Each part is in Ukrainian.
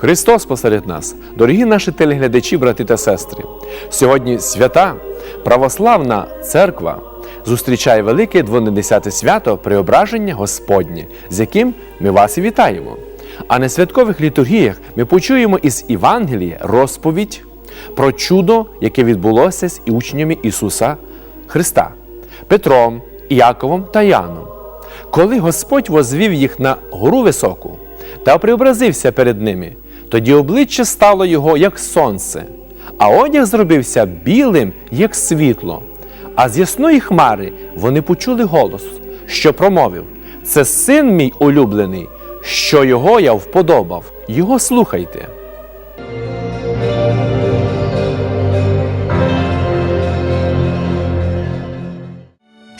Христос посеред нас, дорогі наші телеглядачі, брати та сестри. Сьогодні свята православна церква зустрічає велике двонедесяте свято Преображення Господнє, з яким ми вас і вітаємо. А на святкових літургіях ми почуємо із Євангелія розповідь про чудо, яке відбулося з учнями Ісуса Христа Петром, Іаковом та Яном. Коли Господь возвів їх на гору високу та преобразився перед ними, тоді обличчя стало його, як сонце, а одяг зробився білим, як світло. А з ясної хмари вони почули голос, що промовив: Це син мій улюблений, що його я вподобав, його слухайте.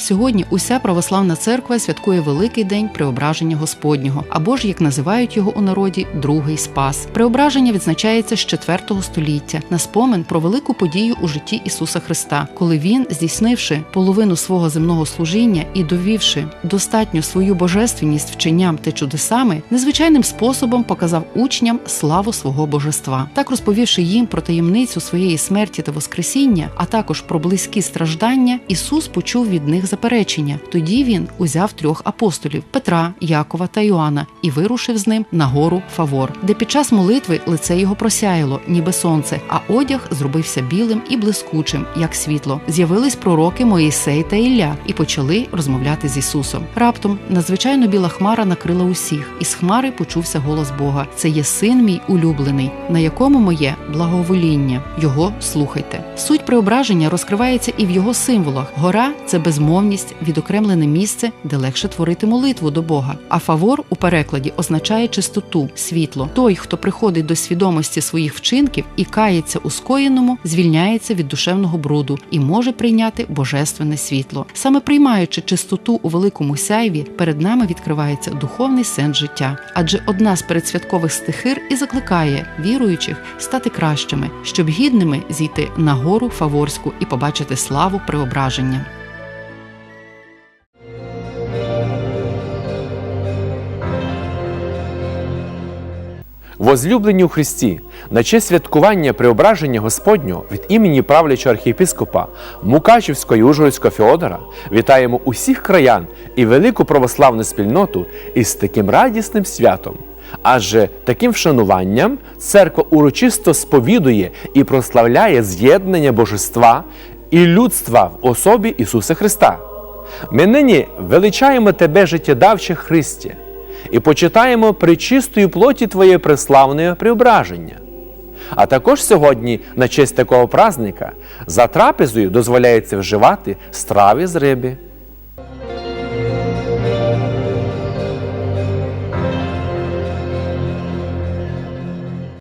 Сьогодні уся православна церква святкує великий день Преображення Господнього, або ж як називають його у народі Другий Спас. Преображення відзначається з 4 століття на спомин про велику подію у житті Ісуса Христа, коли він, здійснивши половину свого земного служіння і довівши достатню свою божественність вченням та чудесами, незвичайним способом показав учням славу свого божества. Так розповівши їм про таємницю своєї смерті та воскресіння, а також про близькі страждання, Ісус почув від них заперечення. Тоді він узяв трьох апостолів Петра, Якова та Йоанна і вирушив з ним на гору Фавор, де під час молитви лице його просяяло, ніби сонце, а одяг зробився білим і блискучим, як світло. З'явились пророки Моїсей та Ілля і почали розмовляти з Ісусом. Раптом надзвичайно біла хмара накрила усіх, і з хмари почувся голос Бога: Це є син мій улюблений, на якому моє благовоління. Його слухайте. Суть преображення розкривається і в його символах. Гора це безмовність, відокремлене місце, де легше творити молитву до Бога. А фавор у перекладі означає чистоту, світло. Той, хто приходить до свідомості своїх вчинків і кається у скоєному, звільняється від душевного бруду і може прийняти божественне світло. Саме приймаючи чистоту у великому сяйві, перед нами відкривається духовний сенс життя. Адже одна з передсвяткових стихир і закликає віруючих стати кращими, щоб гідними зійти на гору Фаворську і побачити славу преображення. Возлюблені у Христі, на честь святкування преображення Господнього від імені правлячого архієпископа Мукачівського і Ужгородського Феодора вітаємо усіх краян і велику православну спільноту із таким радісним святом. Адже таким вшануванням церква урочисто сповідує і прославляє з'єднання божества і людства в особі Ісуса Христа. Ми нині величаємо Тебе, життєдавче Христі, і почитаємо причистої плоті Твоє преславне преображення. А також сьогодні, на честь такого празника, за трапезою дозволяється вживати страви з риби,